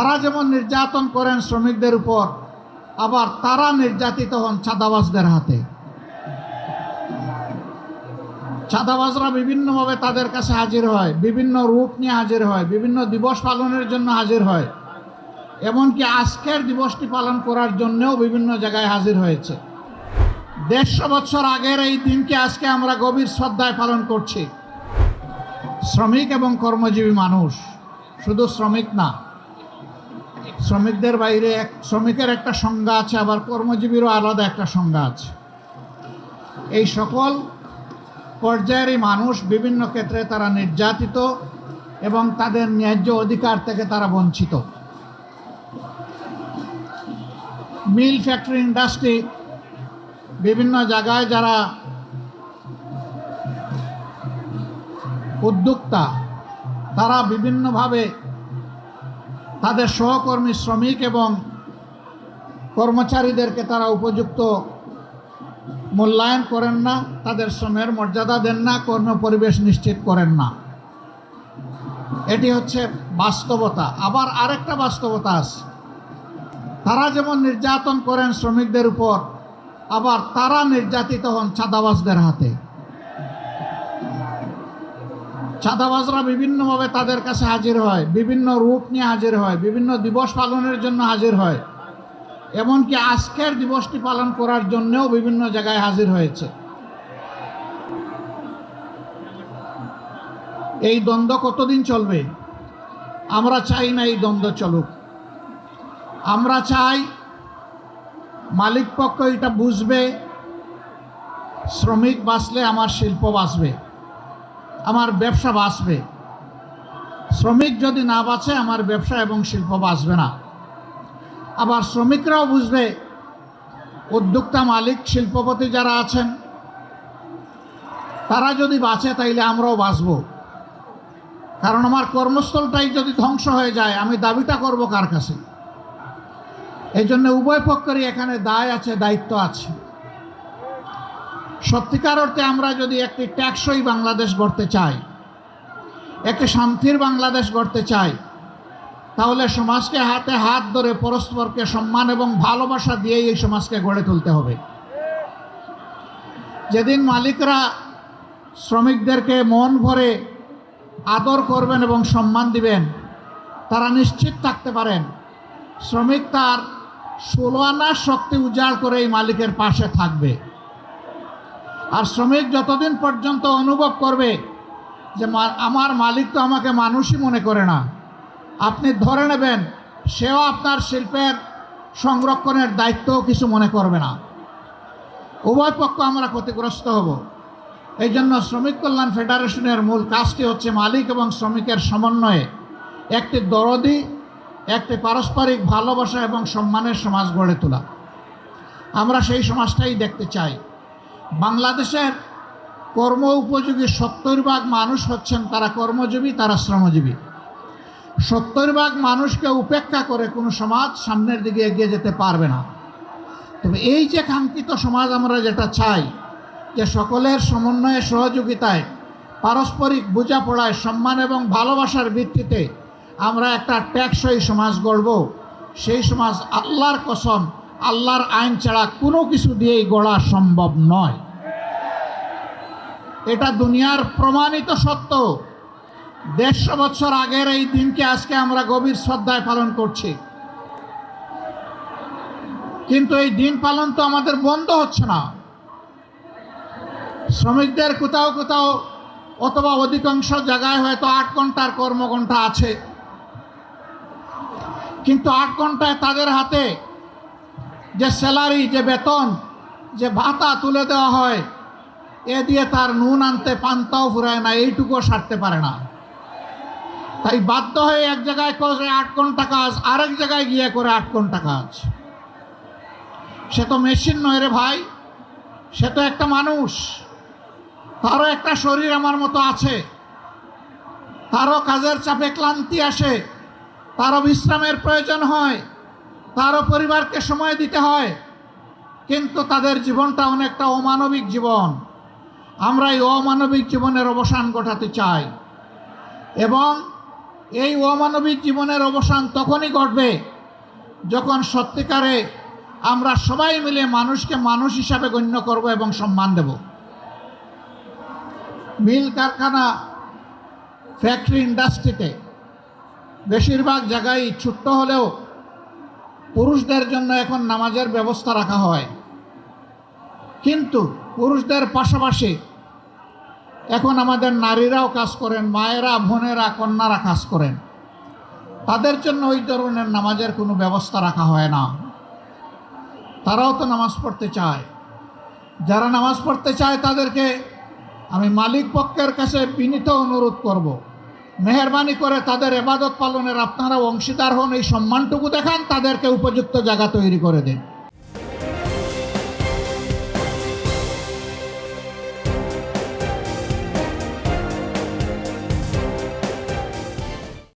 তারা যেমন নির্যাতন করেন শ্রমিকদের উপর, আবার তারা নির্যাতিত হন চাঁদাবাজদের হাতে। চাঁদাবাজরা বিভিন্নভাবে তাদের কাছে হাজির হয়, বিভিন্ন রূপ নিয়ে হাজির হয়, বিভিন্ন দিবস পালনের জন্য হাজির হয়। এমনকি আজকের দিবসটি পালন করার জন্যও বিভিন্ন জায়গায় হাজির হয়েছে। দেড়শো বছর আগের এই দিনকে আজকে আমরা গভীর শ্রদ্ধায় পালন করছি। শ্রমিক এবং কর্মজীবী মানুষ, শুধু শ্রমিক না শ্রমিকদের বাইরে এক, শ্রমিকের একটা সংজ্ঞা আছে, আবার কর্মজীবীরও আলাদা একটা সংজ্ঞা আছে। এই সকল পর্যায়েরই মানুষ বিভিন্ন ক্ষেত্রে তারা নির্যাতিত এবং তাদের ন্যায্য অধিকার থেকে তারা বঞ্চিত। মিল ফ্যাক্টরি ইন্ডাস্ট্রি বিভিন্ন জায়গায় যারা উদ্যোক্তা, তারা বিভিন্নভাবে তাদের সহকর্মী শ্রমিক এবং কর্মচারীদেরকে তারা উপযুক্ত মূল্যায়ন করেন না, তাদের শ্রমের মর্যাদা দেন না কর্ম পরিবেশ নিশ্চিত করেন না। এটি হচ্ছে বাস্তবতা। আবার আরেকটা বাস্তবতা আছে। তারা যেমন নির্যাতন করেন শ্রমিকদের উপর, আবার তারা নির্যাতিত হন ছাদাবাসদের হাতে। চাঁদাবাজরা বিভিন্নভাবে তাদের কাছে হাজির হয়, বিভিন্ন রূপ নিয়ে হাজির হয়, বিভিন্ন দিবস পালনের জন্য হাজির হয়। এমনকি আজকের দিবসটি পালন করার জন্যও বিভিন্ন জায়গায় হাজির হয়েছে। এই দ্বন্দ্ব কতদিন চলবে? আমরা চাই না এই দ্বন্দ্ব চলুক। আমরা চাই মালিক পক্ষ এটা বুঝবে, শ্রমিক বাঁচলে আমার শিল্প বাঁচবে। আমার ব্যবসা বাঁচবে। শ্রমিক যদি না বাঁচে, আমার ব্যবসা এবং শিল্প বাঁচবে না। আবার শ্রমিকরাও বুঝবে, উদ্যোক্তা, মালিক, শিল্পপতি যারা আছেন, তারা যদি বাঁচে, তাইলে আমরাও বাঁচব। কারণ আমার কর্মস্থলটাই যদি ধ্বংস হয়ে যায়, আমি দাবিটা করব কার কাছে? এই জন্য উভয় পক্ষেরই এখানে দায় আছে, দায়িত্ব আছে। সত্যিকার অর্থে আমরা যদি একটি ট্যাক্সই বাংলাদেশ গড়তে চাই, একটি শান্তির বাংলাদেশ গড়তে চাই, তাহলে সমাজকে হাতে হাত ধরে পরস্পরকে সম্মান এবং ভালোবাসা দিয়েই এই সমাজকে গড়ে তুলতে হবে। যেদিন মালিকরা শ্রমিকদেরকে মন ভরে আদর করবেন এবং সম্মান দিবেন, তারা নিশ্চিত থাকতে পারেন। শ্রমিক তার ষোলো আনার শক্তি উজাড় করে এই মালিকের পাশে থাকবে। আর শ্রমিক যতদিন পর্যন্ত অনুভব করবে যে আমার মালিক তো আমাকে মানুষই মনে করে না, আপনি ধরে নেবেন সেও আপনার শিল্পের সংরক্ষণের দায়িত্বও কিছু মনে করবে না। উভয় পক্ষ আমরা ক্ষতিগ্রস্ত হব। এই জন্য শ্রমিক কল্যাণ ফেডারেশনের মূল কাজটি হচ্ছে মালিক এবং শ্রমিকের সমন্বয়ে একটি দরদি, একটি পারস্পরিক ভালোবাসা এবং সম্মানের সমাজ গড়ে তোলা। আমরা সেই সমাজটাই দেখতে চাই। বাংলাদেশের কর্ম উপযোগী সত্তর ভাগ মানুষ হচ্ছেন তারা কর্মজীবী, তারা শ্রমজীবী। সত্তর ভাগ মানুষকে উপেক্ষা করে কোনো সমাজ সামনের দিকে এগিয়ে যেতে পারবে না। তবে এই যে কাঙ্ক্ষিত সমাজ আমরা যেটা চাই, যে সকলের সমন্বয়ে, সহযোগিতায়, পারস্পরিক বোঝাপড়ায়, সম্মান এবং ভালোবাসার ভিত্তিতে আমরা একটা ট্যাক্সই সমাজ গড়ব, সেই সমাজ আল্লাহর কসম আল্লাহর আইন ছাড়া কোনো কিছু দিয়েই গড়া সম্ভব নয়। এটা দুনিয়ার প্রমাণিত সত্য। দেড়শো বছর আগের এই দিনকে আজকে আমরা গভীর শ্রদ্ধায় পালন করছি। কিন্তু এই দিন পালন তো আমাদের বন্ধ হচ্ছে না। শ্রমিকদের কোথাও কোথাও অথবা অধিকাংশ জায়গায় হয়তো আট ঘণ্টার কর্মঘণ্টা আছে। কিন্তু আট ঘন্টায় তাদের হাতে যে স্যালারি, যে বেতন, যে ভাতা তুলে দেওয়া হয়, এ দিয়ে তার নুন আনতে, পান্তাও ফুরায় না, এইটুকুও সারতে পারে না। তাই বাধ্য হয়ে এক জায়গায় করে আট ঘণ্টা কাজ, আরেক জায়গায় গিয়ে করে আট ঘণ্টা কাজ। সে তো মেশিন নয় রে ভাই, সে তো একটা মানুষ। তারও একটা শরীর আমার মতো আছে। তারও কাজের চাপে ক্লান্তি আসে। তারও বিশ্রামের প্রয়োজন হয়। তারও পরিবারকে সময় দিতে হয়, কিন্তু তাদের জীবনটা অনেকটা অমানবিক জীবন। আমরা এই অমানবিক জীবনের অবসান ঘটাতে চাই। এবং এই অমানবিক জীবনের অবসান তখনই ঘটবে যখন সত্যিকারে আমরা সবাই মিলে মানুষকে মানুষ হিসাবে গণ্য করব এবং সম্মান দেব। মিল কারখানা ফ্যাক্টরি ইন্ডাস্ট্রিতে বেশিরভাগ জায়গায় ছোট্ট হলেও পুরুষদের জন্য এখন নামাজের ব্যবস্থা রাখা হয়। কিন্তু পুরুষদের পাশাপাশি এখন আমাদের নারীরাও কাজ করেন, মায়েরা, বোনেরা, কন্যারা কাজ করেন। তাদের জন্য ওই ধরনের নামাজের কোনো ব্যবস্থা রাখা হয় না। তারাও তো নামাজ পড়তে চায়। যারা নামাজ পড়তে চায় তাদেরকে আমি মালিক পক্ষের কাছে বিনীত অনুরোধ করব। মেহরবানি করে তাদের এবাদত পালনের আপনারা অংশীদার হন, এই সম্মানটুকু দেখান, তাদেরকে উপযুক্ত জায়গা তৈরি করে দিন।